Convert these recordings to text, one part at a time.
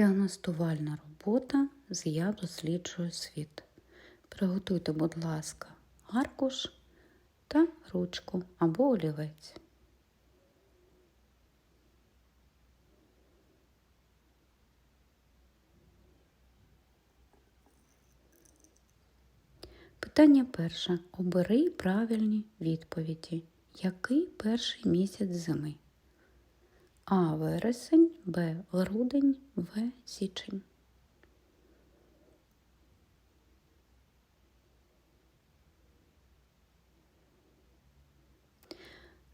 Діагностувальна робота з я досліджую світ. Приготуйте, будь ласка, аркуш та ручку або олівець. Питання перше. Обери правильні відповіді. Який перший місяць зими? А. Вересень, Б. Грудень, В. Січень.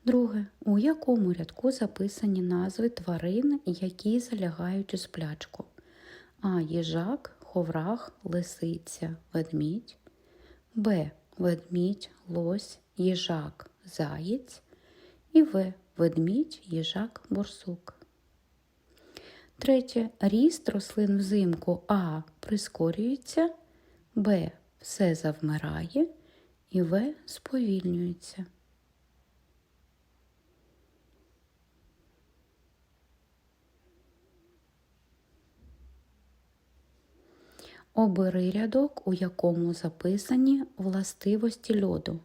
Друге. У якому рядку записані назви тварин, які залягають у сплячку? А. Їжак, ховрах, лисиця, ведмідь. Б. Ведмідь, лось, їжак, заєць. І В. Ведмідь, їжак, борсук. Третє. Ріст рослин взимку А. Прискорюється, Б. Все завмирає і В. Сповільнюється. Обери рядок, у якому записані властивості льоду.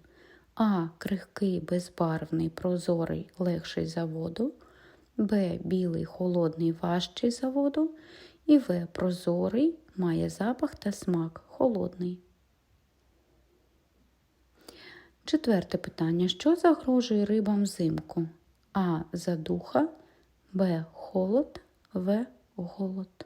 А. Крихкий, безбарвний, прозорий, легший за воду. Б. Білий, холодний, важчий за воду. І В. Прозорий, має запах та смак, холодний. Четверте питання. Що загрожує рибам взимку? А. Задуха, Б. Холод, В. Голод.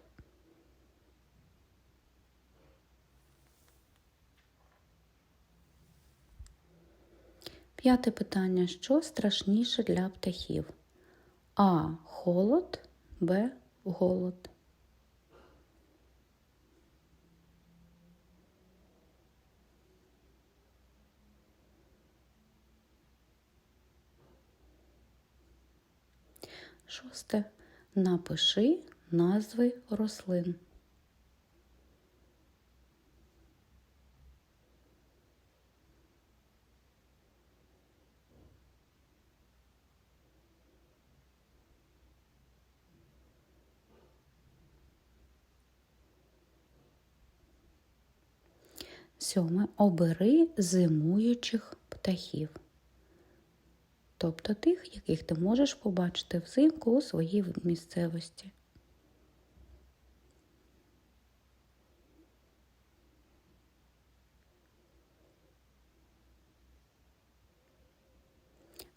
П'яте питання. Що страшніше для птахів? А. Холод, Б. Голод. Шосте. Напиши назви рослин. Сьоме. Обери зимуючих птахів. Тобто тих, яких ти можеш побачити взимку у своїй місцевості.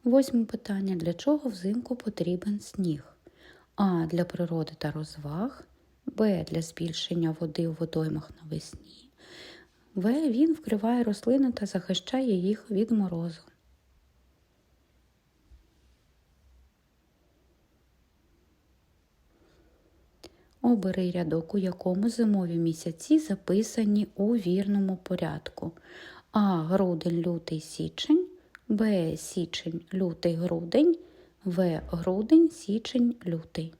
Восьме питання. Для чого взимку потрібен сніг? А. Для природи та розваг, Б. Для збільшення води у водоймах навесні. В. Він вкриває рослини та захищає їх від морозу. Обери рядок, у якому зимові місяці записані у вірному порядку. А. Грудень, лютий, січень, Б. Січень, лютий, грудень, В. Грудень, січень, лютий.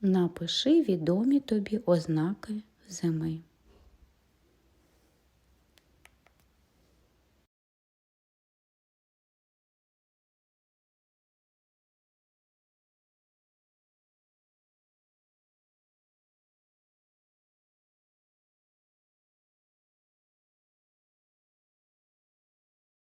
Напиши відомі тобі ознаки зими.